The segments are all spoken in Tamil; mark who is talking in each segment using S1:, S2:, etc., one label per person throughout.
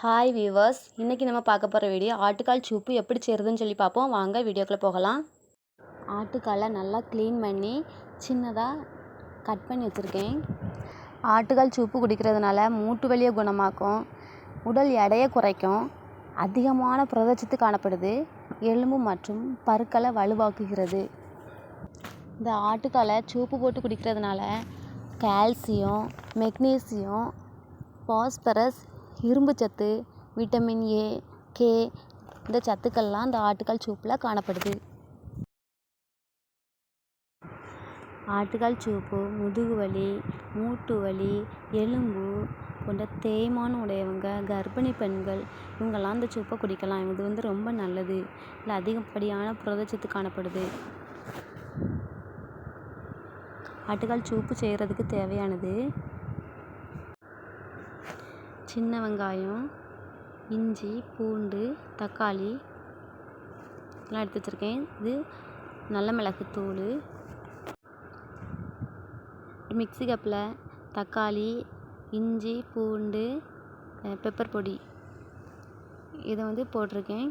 S1: ஹாய் வீவர்ஸ் இன்றைக்கி நம்ம பார்க்க போகிற வீடியோ ஆட்டுக்கால் சூப்பு எப்படி செய்கிறதுன்னு சொல்லி பார்ப்போம். வாங்க வீடியோக்குள்ளே போகலாம். ஆட்டுக்காலை நல்லா க்ளீன் பண்ணி சின்னதாக கட் பண்ணி வச்சுருக்கேன். ஆட்டுக்கால் சூப்பு குடிக்கிறதுனால மூட்டு வலியை குணமாக்கும். உடல் எடையை குறைக்கும். அதிகமான புரதச்சத்து காணப்படுது. எலும்பு மற்றும் பற்களை வலுவாக்குகிறது. இந்த ஆட்டுக்காலை சூப்பு போட்டு குடிக்கிறதுனால கால்சியம் மெக்னீசியம் பாஸ்பரஸ் இரும்புச்சத்து விட்டமின் ஏ கே இந்த சத்துக்கள்லாம் இந்த ஆட்டுக்கால் சூப்பில் காணப்படுது. ஆட்டுக்கால் சூப்பு முதுகு வலி மூட்டு வலி எலும்பு போன்ற தேய்மானம் உடையவங்க கர்ப்பிணி பெண்கள் இவங்கெல்லாம் இந்த சூப்பை குடிக்கலாம். இது வந்து ரொம்ப நல்லது. இல்லை அதிகப்படியான புரதச்சத்து காணப்படுது. ஆட்டுக்கால் சூப்பு செய்கிறதுக்கு தேவையானது சின்ன வெங்காயம் இஞ்சி பூண்டு தக்காளி எல்லாம் எடுத்து வச்சுருக்கேன். இது நல்ல மிளகுத்தூள். மிக்ஸி கப்பில் தக்காளி இஞ்சி பூண்டு பெப்பர் பொடி. இதை வந்து போட்டிருக்கேன்.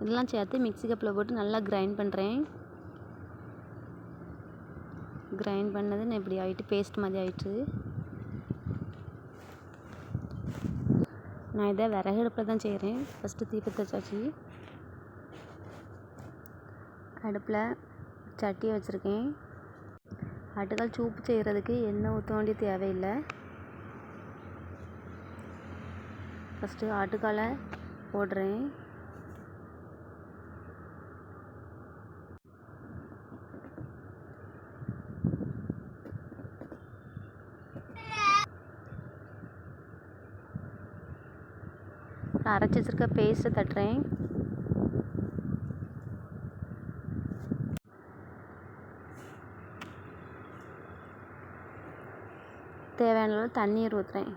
S1: இதெல்லாம் சேர்த்து மிக்ஸி கப்பில் போட்டு நல்லா கிரைண்ட் பண்ணுறேன் கிரைண்ட் பண்ணது நான் இப்படி ஆகிட்டு பேஸ்ட் மாதிரி ஆகிட்டு நான் இதை விறகு அடுப்பில் தான் செய்கிறேன் ஃபஸ்ட்டு தீபத்தை வச்சாச்சு. அடுப்பில் சட்டியை வச்சுருக்கேன். ஆட்டுக்கால் சூப்பு செய்கிறதுக்கு எண்ணெய் ஊற்ற வேண்டிய தேவையில்லை. ஃபஸ்ட்டு ஆட்டுக்காலை போடுறேன். அரைச்சி வச்சுருக்க பேஸ்ட்டை தட்டுறேன். தேவையான அளவு தண்ணீர் ஊற்றுறேன்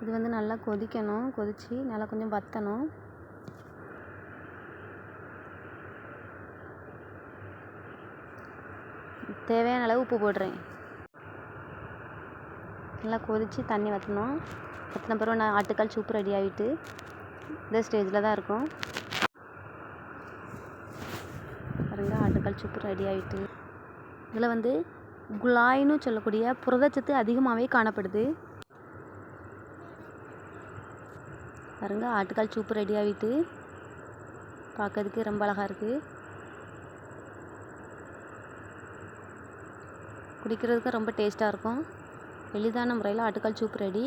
S1: இது வந்து நல்லா கொதிக்கணும். கொதித்து நல்லா கொஞ்சம் வற்றணும் தேவையான அளவு உப்பு போடுறேன். நல்லா கொதித்து தண்ணி வற்றணும் அதுக்கப்புறம் நான் ஆட்டுக்கால் சூப் ரெடி ஆகிட்டு இந்த ஸ்டேஜில் தான் இருக்கும். பாருங்கள் ஆட்டுக்கால் சூப்பு ரெடி ஆகிட்டு இதில் வந்து குழாய்னு சொல்லக்கூடிய புரதச்சத்து அதிகமாகவே காணப்படுது. பாருங்கள் ஆட்டுக்கால் சூப்பு ரெடி ஆகிட்டு பார்க்கறதுக்கு ரொம்ப அழகாக இருக்குது குடிக்கிறதுக்கு ரொம்ப டேஸ்ட்டாக இருக்கும். எளிதான முறையில் ஆட்டுக்கால் சூப் ரெடி.